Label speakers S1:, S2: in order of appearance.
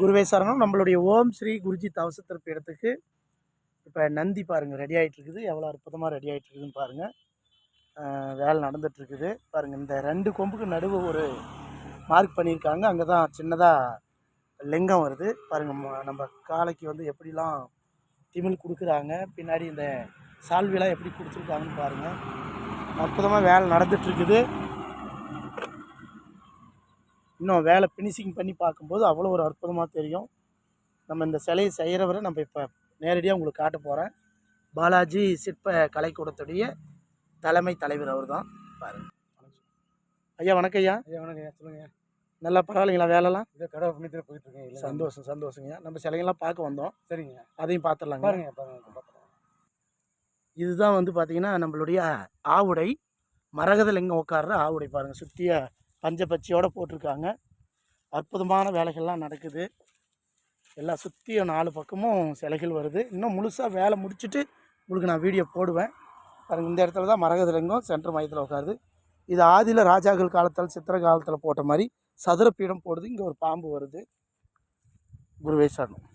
S1: குருவே சரணம். நம்மளுடைய ஓம் ஸ்ரீ குருஜி தவசத்திற்கு இடத்துக்கு இப்போ நந்தி பாருங்கள் ரெடி ஆகிட்டு இருக்குது எவ்வளோ அற்புதமாக ரெடி ஆகிட்டு இருக்குதுன்னு பாருங்கள் வேலை நடந்துகிட்ருக்குது பாருங்கள் இந்த ரெண்டு கொம்புக்கு நடுவு ஒரு மார்க் பண்ணியிருக்காங்க. அங்கே தான் சின்னதாக லிங்கம் வருது. பாருங்கள் நம்ம காளைக்கு வந்து எப்படிலாம் திமிழ் கொடுக்குறாங்க பின்னாடி இந்த சால்விலாம் எப்படி கொடுத்துருக்காங்கன்னு பாருங்கள் அற்புதமாக வேலை நடந்துகிட்ருக்குது இருக்குது இன்னும் வேலை ஃபினிஷிங் பண்ணி பார்க்கும்போது அவ்வளோ ஒரு அற்புதமாக தெரியும். நம்ம இந்த சிலையை செய்கிறவரை நம்ம இப்போ நேரடியாக உங்களுக்கு காட்ட போகிறேன் பாலாஜி சிற்ப கலைக்கூடத்துடைய தலைமை தலைவர் அவர் தான் பாருங்க. ஐயா வணக்கம் ஐயா.
S2: ஐயா வணக்கம் ஐயா. சொல்லுங்க
S1: நல்லா பரவாயில்லைங்களா வேலைலாம்?
S2: இதை கடை புண்ணியத்தில் போயிட்டு இருக்கேன்
S1: சந்தோஷம் சந்தோஷங்க நம்ம சிலைங்கள்லாம் பார்க்க வந்தோம்.
S2: சரிங்க
S1: அதையும் பார்த்துடலாங்க
S2: பாருங்க பாருங்க
S1: இதுதான் வந்து பார்த்தீங்கன்னா நம்மளுடைய ஆவுடை. மரகத லிங்கம் உட்கார்ற ஆவுடை பாருங்கள் சுற்றிய பஞ்சபட்சியோடு போட்டிருக்காங்க. அற்புதமான வேலைகள்லாம் நடக்குது. எல்லாம் சுற்றியும் நாலு பக்கமும் சிலைகள் வருது. இன்னும் முழுசாக வேலை முடிச்சுட்டு உங்களுக்கு நான் வீடியோ போடுவேன். பாருங்க இந்த இடத்துல தான் மரகதலிங்கம் சென்டர் மையத்தில் உட்காருது. இது ஆதியில் ராஜாக்கள் காலத்தில் சித்திர காலத்தில் போட்ட மாதிரி சதுர பீடம் போடுது. இங்கே ஒரு பாம்பு வருது. குருவே சரணம்.